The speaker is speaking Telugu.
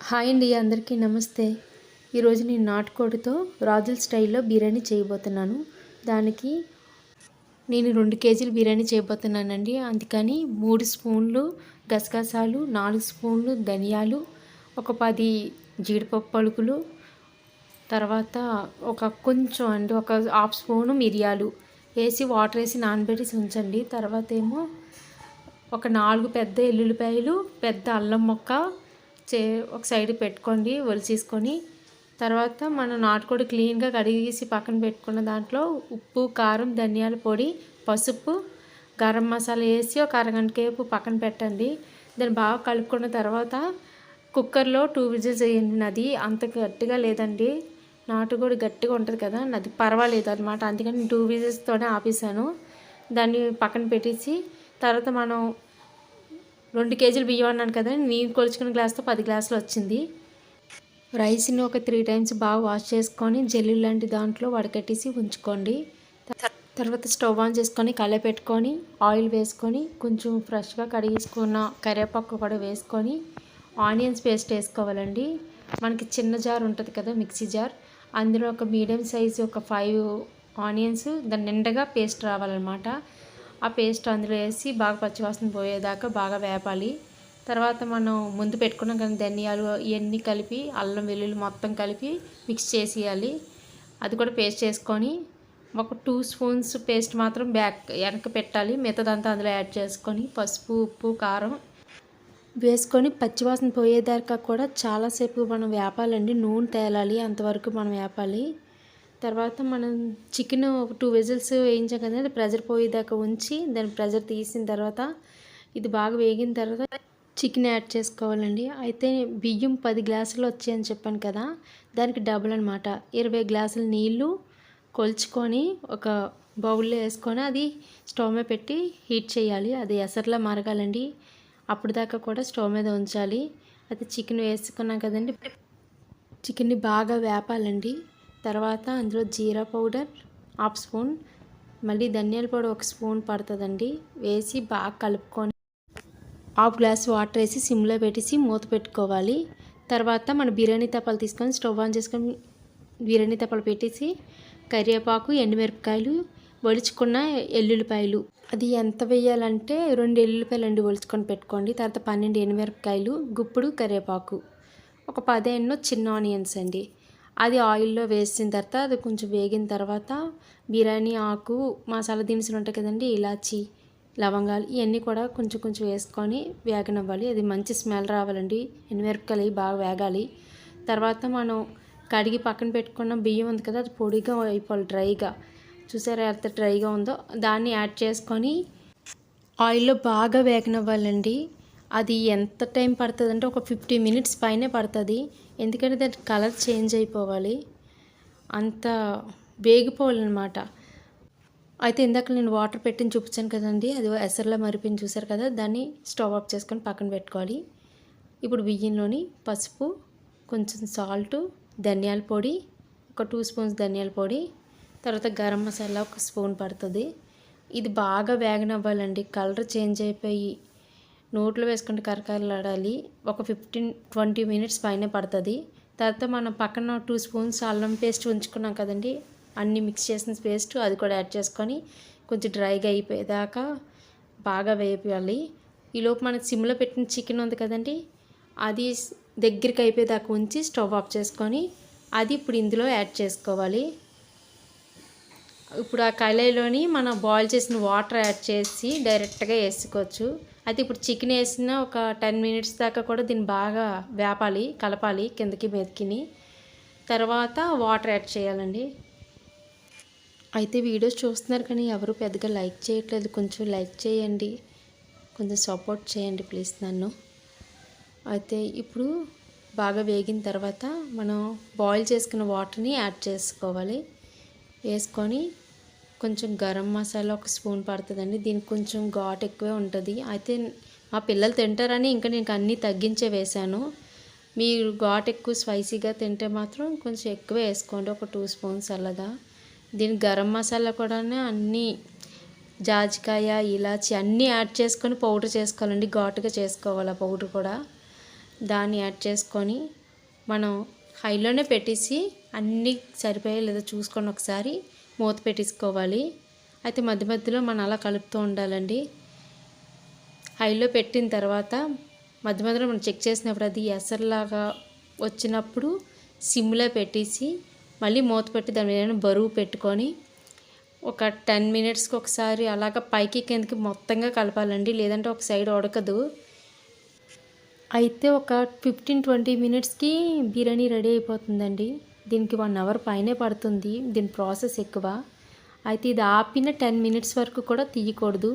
హాయ్ అండి అందరికీ నమస్తే. ఈరోజు నేను నాటుకోడితో రాజుల స్టైల్లో బిర్యానీ చేయబోతున్నాను. దానికి నేను రెండు కేజీలు బిర్యానీ చేయబోతున్నానండి. అందుకని మూడు స్పూన్లు గసగసాలు నాలుగు స్పూన్లు ధనియాలు ఒక పది జీడిపప్పు పలుకులు తర్వాత ఒక కొంచెం అండి ఒక హాఫ్ స్పూను మిరియాలు వేసి వాటర్ వేసి నానబెట్టేసి ఉంచండి. తర్వాత ఏమో ఒక నాలుగు పెద్ద ఎల్లుల్లిపాయలు పెద్ద అల్లం మొక్క చే ఒక సైడ్ పెట్టుకోండి ఒలిచేసుకొని. తర్వాత మనం నాటుకోడి క్లీన్గా కడిగేసి పక్కన పెట్టుకున్న దాంట్లో ఉప్పు కారం ధనియాల పొడి పసుపు గరం మసాలా వేసి ఒక అరగంట కేపు పక్కన పెట్టండి. దాన్ని బాగా కలుపుకున్న తర్వాత కుక్కర్లో టూ విజిల్స్ వేయండి. నది అంత గట్టిగా లేదండి. నాటుకోడి గట్టిగా ఉంటుంది కదా నది పర్వాలేదు అనమాట అందుకని టూ విజిల్స్తోనే ఆపేసాను దాన్ని పక్కన పెట్టేసి తర్వాత మనం రెండు కేజీలు బియ్యం అన్నాను కదా నేను కొలుచుకున్న గ్లాస్తో పది గ్లాసులు వచ్చింది. రైస్ని ఒక త్రీ టైమ్స్ బాగా వాష్ చేసుకొని జెల్లు లాంటి దాంట్లో వడకట్టేసి ఉంచుకోండి. తర్వాత స్టవ్ ఆన్ చేసుకొని కళ్ళ పెట్టుకొని ఆయిల్ వేసుకొని కొంచెం ఫ్రెష్గా కడిగేసుకున్న కరివేపాకు కూడా వేసుకొని ఆనియన్స్ పేస్ట్ వేసుకోవాలండి. మనకి చిన్న జార్ ఉంటుంది కదా మిక్సీ జార్. అందులో ఒక మీడియం సైజు ఒక ఫైవ్ ఆనియన్స్ దాని నిండగా పేస్ట్ రావాలన్నమాట. ఆ పేస్ట్ అందులో వేసి బాగా పచ్చివాసన పోయేదాకా బాగా వేపాలి. తర్వాత మనం ముందు పెట్టుకున్నాం కానీ ధనియాలు ఇవన్నీ కలిపి అల్లం వెల్లుల్లి మొత్తం కలిపి మిక్స్ చేసేయాలి. అది కూడా పేస్ట్ చేసుకొని ఒక టూ స్పూన్స్ పేస్ట్ మాత్రం బ్యాక్ వెనక పెట్టాలి. మిగతాదంతా అందులో యాడ్ చేసుకొని పసుపు ఉప్పు కారం వేసుకొని పచ్చివాసన పోయేదాకా కూడా చాలాసేపు మనం వేపాలండి. నూనె తేలాలి అంతవరకు మనం వేపాలి. తర్వాత మనం చికెన్ టూ విజిల్స్ వేయించాం కదా ప్రెజర్ పోయేదాకా ఉంచి దాని ప్రెజర్ తీసిన తర్వాత ఇది బాగా వేగిన తర్వాత చికెన్ యాడ్ చేసుకోవాలండి. అయితే బియ్యం పది గ్లాసులు వచ్చాయని చెప్పాను కదా దానికి డబుల్ అనమాట ఇరవై గ్లాసుల నీళ్ళు కొలుచుకొని ఒక బౌల్లో వేసుకొని అది స్టవ్ మీద పెట్టి హీట్ చేయాలి. అది ఎసర్లా మరగాలండి. అప్పుడు దాకా కూడా స్టవ్ మీద ఉంచాలి. అయితే చికెన్ వేసుకున్నాం కదండి. చికెన్ని బాగా వేపాలండి. తర్వాత అందులో జీరా పౌడర్ హాఫ్ స్పూన్ మళ్ళీ ధనియాల పొడి ఒక స్పూన్ పడుతుందండి. వేసి బాగా కలుపుకొని హాఫ్ గ్లాస్ వాటర్ వేసి సిమ్లో పెట్టేసి మూత పెట్టుకోవాలి. తర్వాత మన బిర్యానీ తప్పలు తీసుకొని స్టవ్ ఆన్ చేసుకొని బిర్యానీ తప్పలు పెట్టేసి కరివేపాకు ఎండుమిరపకాయలు ఒలుచుకున్న ఎల్లుల్లిపాయలు. అది ఎంత వేయాలంటే రెండు ఎల్లుల్లిపాయలు అండి ఒలుచుకొని పెట్టుకోండి. తర్వాత పన్నెండు ఎండుమిరపకాయలు గుప్పుడు కరివేపాకు. ఒక పదిహేను చిన్న ఆనియన్స్ అండి. అది ఆయిల్లో వేసిన తర్వాత అది కొంచెం వేగిన తర్వాత బిర్యానీ ఆకు మసాలా దినుసులు ఉంటాయి కదండి ఇలాచి లవంగాలు ఇవన్నీ కూడా కొంచెం కొంచెం వేసుకొని వేగనివ్వాలి. అది మంచి స్మెల్ రావాలండి. ఎనిమిరపకాయలు బాగా వేగాలి. తర్వాత మనం కడిగి పక్కన పెట్టుకున్న బియ్యం ఉంది కదా అది పొడిగా అయిపోవాలి డ్రైగా. చూసారా ఎంత డ్రైగా ఉందో? దాన్ని యాడ్ చేసుకొని ఆయిల్లో బాగా వేగనివ్వాలండి. అది ఎంత టైం పడుతుంది అంటే ఒక ఫిఫ్టీ మినిట్స్ పైనే పడుతుంది. ఎందుకంటే దాని కలర్ చేంజ్ అయిపోవాలి. అంత వేగిపోవాలన్నమాట. అయితే ఇందాక నేను వాటర్ పెట్టిన చూపించాను కదండి అది ఎసర్లో మరిపించి చూసారు కదా దాన్ని స్టవ్ ఆఫ్ చేసుకొని పక్కన పెట్టుకోవాలి. ఇప్పుడు బియ్యంలోని పసుపు కొంచెం సాల్టు ధనియాల పొడి ఒక టూ స్పూన్స్ ధనియాల పొడి తర్వాత గరం మసాలా ఒక స్పూన్ పడుతుంది. ఇది బాగా వేగనవ్వాలండి. కలర్ చేంజ్ అయిపోయి నోట్లో వేసుకుంటే కరకరలాడాలి. ఒక ఫిఫ్టీన్ ట్వంటీ మినిట్స్ పైన పడుతుంది. తర్వాత మనం పక్కన టూ స్పూన్స్ అల్లం పేస్ట్ ఉంచుకున్నాం కదండి. అన్ని మిక్స్ చేసిన పేస్ట్ అది కూడా యాడ్ చేసుకొని కొంచెం డ్రైగా అయిపోయేదాకా బాగా వేయాలి ఈలోపు మనకు సిమ్లో పెట్టిన చికెన్ ఉంది కదండి అది దగ్గరికి అయిపోయేదాకా ఉంచి స్టవ్ ఆఫ్ చేసుకొని అది ఇప్పుడు ఇందులో యాడ్ చేసుకోవాలి. ఇప్పుడు ఆ కళాయిలోని మనం బాయిల్ చేసిన వాటర్ యాడ్ చేసి డైరెక్ట్గా వేసుకోవచ్చు. అయితే ఇప్పుడు చికెన్ వేసిన ఒక టెన్ మినిట్స్ దాకా కూడా దీన్ని బాగా వేపాలి కలపాలి కిందకి మెతికిని తర్వాత వాటర్ యాడ్ చేయాలండి. అయితే వీడియోస్ చూస్తున్నారు కానీ ఎవరు పెద్దగా లైక్ చేయట్లేదు. కొంచెం లైక్ చేయండి. కొంచెం సపోర్ట్ చేయండి ప్లీజ్ నన్ను. అయితే ఇప్పుడు బాగా వేగిన తర్వాత మనం బాయిల్ చేసుకున్న వాటర్ని యాడ్ చేసుకోవాలి. వేసుకొని కొంచెం గరం మసాలా ఒక స్పూన్ పడుతుందండి. దీనికి కొంచెం ఘాట్ ఎక్కువే ఉంటుంది. అయితే మా పిల్లలు తింటారని ఇంకా నేను అన్నీ తగ్గించే వేసాను మీరు ఘాట్ ఎక్కువ స్పైసీగా తింటే మాత్రం కొంచెం ఎక్కువ వేసుకోండి. ఒక టూ స్పూన్స్ అలాగా. దీని గరం మసాలా కూడా అన్నీ జాజికాయ ఇలాచి అన్నీ యాడ్ చేసుకొని పౌడర్ చేసుకోవాలండి. ఘాటుగా చేసుకోవాలి ఆ పౌడర్ కూడా. దాన్ని యాడ్ చేసుకొని మనం హైలోనే పెట్టేసి అన్నీ సరిపోయా లేదో చూసుకొని ఒకసారి మూత పెట్టేసుకోవాలి. అయితే మధ్య మధ్యలో మనం అలా కలుపుతూ ఉండాలండి. హైలో పెట్టిన తర్వాత మధ్య మధ్యలో మనం చెక్ చేసినప్పుడు అది ఎసర్లాగా వచ్చినప్పుడు సిమ్లో పెట్టేసి మళ్ళీ మూత పెట్టి దాని మీద బరువు పెట్టుకొని ఒక టెన్ మినిట్స్కి ఒకసారి అలాగ పైకి కిందకి మొత్తంగా కలపాలండి. లేదంటే ఒక సైడ్ ఉడకదు. అయితే ఒక ఫిఫ్టీన్ ట్వంటీ మినిట్స్కి బిర్యానీ రెడీ అయిపోతుందండి. దీనికి వన్ అవర్ పైనే పడుతుంది. దీని ప్రాసెస్ ఎక్కువ. అయితే ఇది ఆపిన టెన్ మినిట్స్ వరకు కూడా తీయకూడదు.